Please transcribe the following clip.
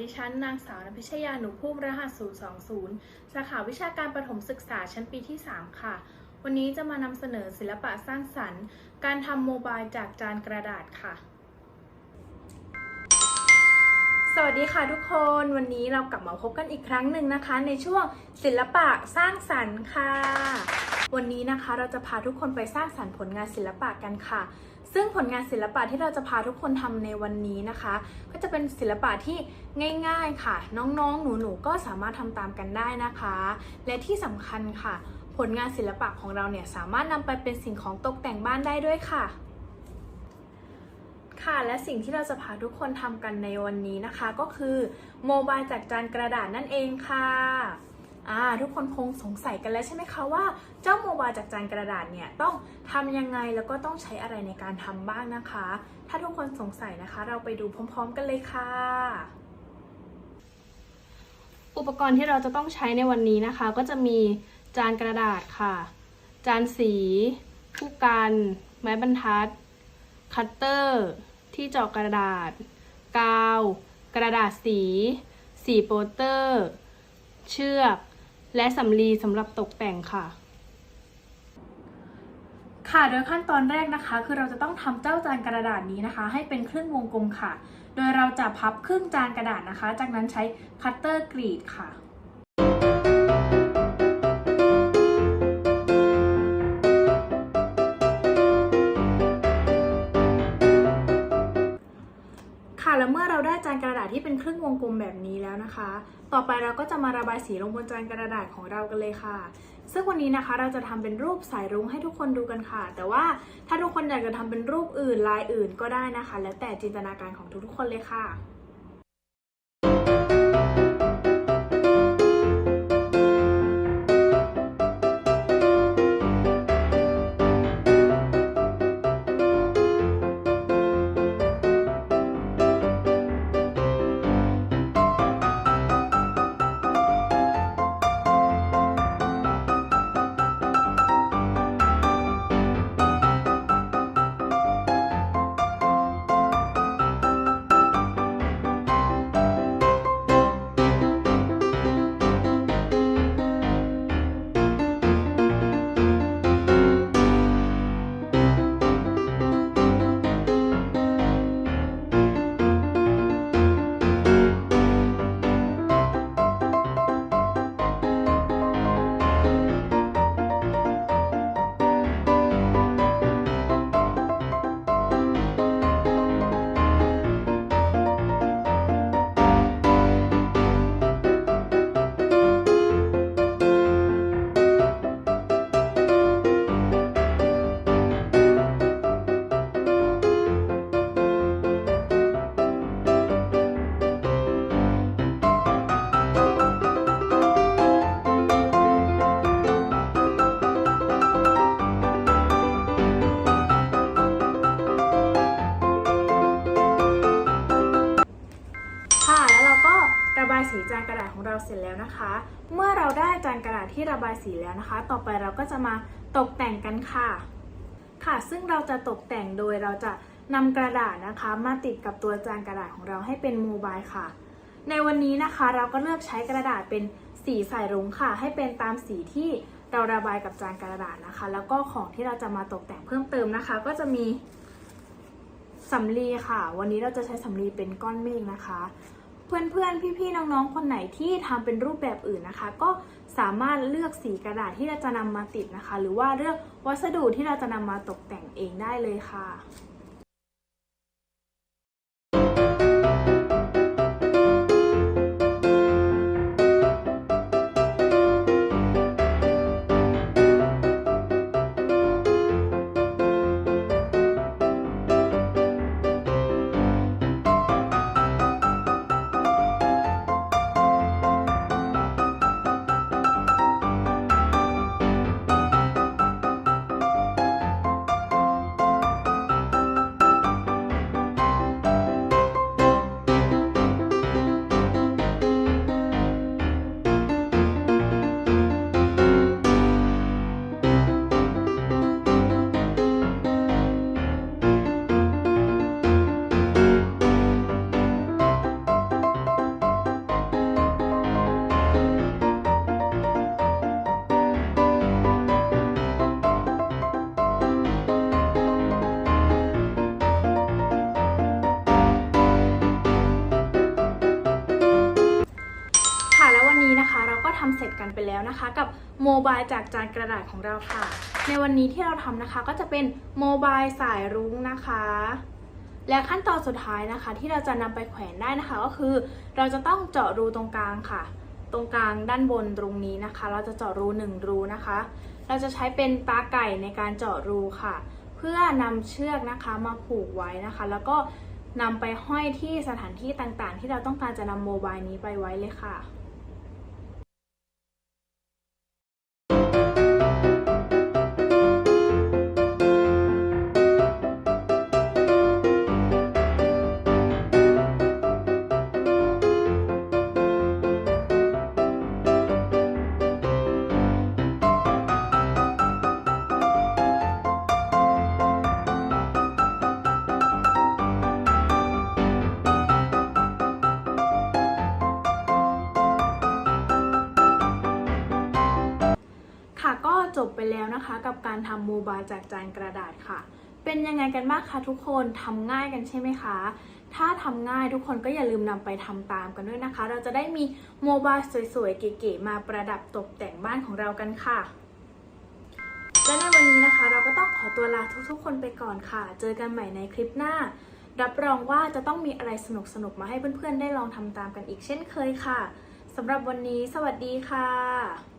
ดิฉันนางสาวนภิชยาหนูพุ่มรหัส 020 สาขาวิชาการประถมศึกษาชั้นปีที่ 3 ค่ะ วันนี้จะมานำเสนอศิลปะสร้างสรรค์ การทำโมบายจากจานกระดาษค่ะ สวัสดีค่ะทุกคน วันนี้เรากลับมาพบกันอีกครั้งหนึ่งนะคะ ในช่วงศิลปะสร้างสรรค์ค่ะ วันนี้นะคะเราจะพาทุกคนไปสร้างสรรค์ผลงานศิลปะกันค่ะ ซึ่งผลงานศิลปะที่เราจะพาทุกคนทำในวันนี้นะคะ ก็จะเป็นศิลปะที่ง่ายๆค่ะ น้องๆ หนูๆ ก็สามารถทำตามกันได้นะคะ และที่สำคัญค่ะ ผลงานศิลปะของเราเนี่ยสามารถนำไปเป็นสิ่งของตกแต่งบ้านได้ด้วยค่ะค่ะและสิ่งที่เราจะพาทุกคนทำกันในวันนี้นะคะ ก็คือโมบายจากจานกระดาษนั่นเองค่ะ ทุกคนคงสงสัยกันแล้วใช่ไหมคะว่าเจ้าโมบายจากจานกระดาษเนี่ยต้องทำยังไงแล้วก็ต้องใช้อะไรในการทำบ้างนะคะ ถ้าทุกคนสงสัยนะคะ เราไปดูพร้อม ๆ กันเลยค่ะ อุปกรณ์ที่เราจะต้องใช้ในวันนี้นะคะ ก็จะมีจานกระดาษค่ะ จานสี ผู้กัน ไม้บรรทัด คัตเตอร์ ที่เจาะกระดาษ กาว กระดาษสี สีโปสเตอร์ เชือก และสำลีสำหรับตกแต่งค่ะ ค่ะโดยขั้นตอนแรกนะคะ คือเราจะต้องทำเจ้าจานกระดาษนี้นะคะ ให้เป็นครึ่งวงกลมค่ะ โดยเราจะพับครึ่งจานกระดาษนะคะ จากนั้นใช้คัตเตอร์กรีดค่ะค่ะ ที่เป็นครึ่งวงกลมแบบนี้แล้วนะคะ ต่อไปเราก็จะมาระบายสีลงบนจานกระดาษของเรากันเลยค่ะ ซึ่งวันนี้นะคะเราจะทำเป็นรูปสายรุ้งให้ทุกคนดูกันค่ะ แต่ว่าถ้าทุกคนอยากจะทำเป็นรูปอื่นลายอื่นก็ได้นะคะ แล้วแต่จินตนาการของทุกๆคนเลยค่ะค่ะ ระบายสีจานกระดาษของเราเสร็จแล้วนะคะ เมื่อเราได้จานกระดาษที่ระบายสีแล้วนะคะ ต่อไปเราก็จะมาตกแต่งกันค่ะ ค่ะซึ่งเราจะตกแต่งโดยเราจะนำกระดาษนะคะ มาติดกับตัวจานกระดาษของเราให้เป็นโมบายค่ะ ในวันนี้นะคะเราก็เลือกใช้กระดาษเป็นสีสายรุ้งค่ะ ให้เป็นตามสีที่เราระบายกับจานกระดาษนะคะ แล้วก็ของที่เราจะมาตกแต่งเพิ่มเติมนะคะ ก็จะมีสำลีค่ะ วันนี้เราจะใช้สำลีเป็นก้อนเมฆนะคะ เพื่อนๆ พี่ๆ น้องๆ คนไหนที่ทำเป็นรูปแบบอื่นนะคะ ก็สามารถเลือกสีกระดาษที่เราจะนำมาติดนะคะ หรือว่าเลือกวัสดุที่เราจะนำมาตกแต่งเองได้เลยค่ะ ทำเสร็จกันไปแล้วนะคะ กับโมบายจากจานกระดาษของเราค่ะ ในวันนี้ที่เราทำนะคะก็จะเป็นโมบายสายรุ้งนะคะ และขั้นตอนสุดท้ายนะคะ ที่เราจะนำไปแขวนได้นะคะ ก็คือ เราจะต้องเจาะรูตรงกลางค่ะ ตรงกลางด้านบนตรงนี้นะคะ เราจะเจาะรูหนึ่งรูนะคะ เราจะใช้เป็นตาไก่ในการเจาะรูค่ะ เพื่อนำเชือกนะคะมาผูกไว้นะคะ แล้วก็นำไปห้อยที่สถานที่ต่างๆ ที่เราต้องการจะนำโมบายนี้ไปไว้เลยค่ะ บไปแล้วนะคะ กับการทำโมบายจากจานกระดาษค่ะ เป็นยังไงกันบ้างคะทุกคนทำง่ายกันใช่ไหมคะ ถ้าทำง่ายทุกคนก็อย่าลืมนำไปทำตามกันด้วยนะคะ เราจะได้มีโมบายสวยๆ เก๋ๆมาประดับตกแต่งบ้านของเรากันค่ะและในวันนี้นะคะ เราก็ต้องขอตัวลาทุกๆ คนไปก่อนค่ะ เจอกันใหม่ในคลิปหน้า รับรองว่าจะต้องมีอะไรสนุกๆ มาให้เพื่อนๆ ได้ลองทำตามกันอีกเช่นเคยค่ะสำหรับวันนี้ สวัสดีค่ะ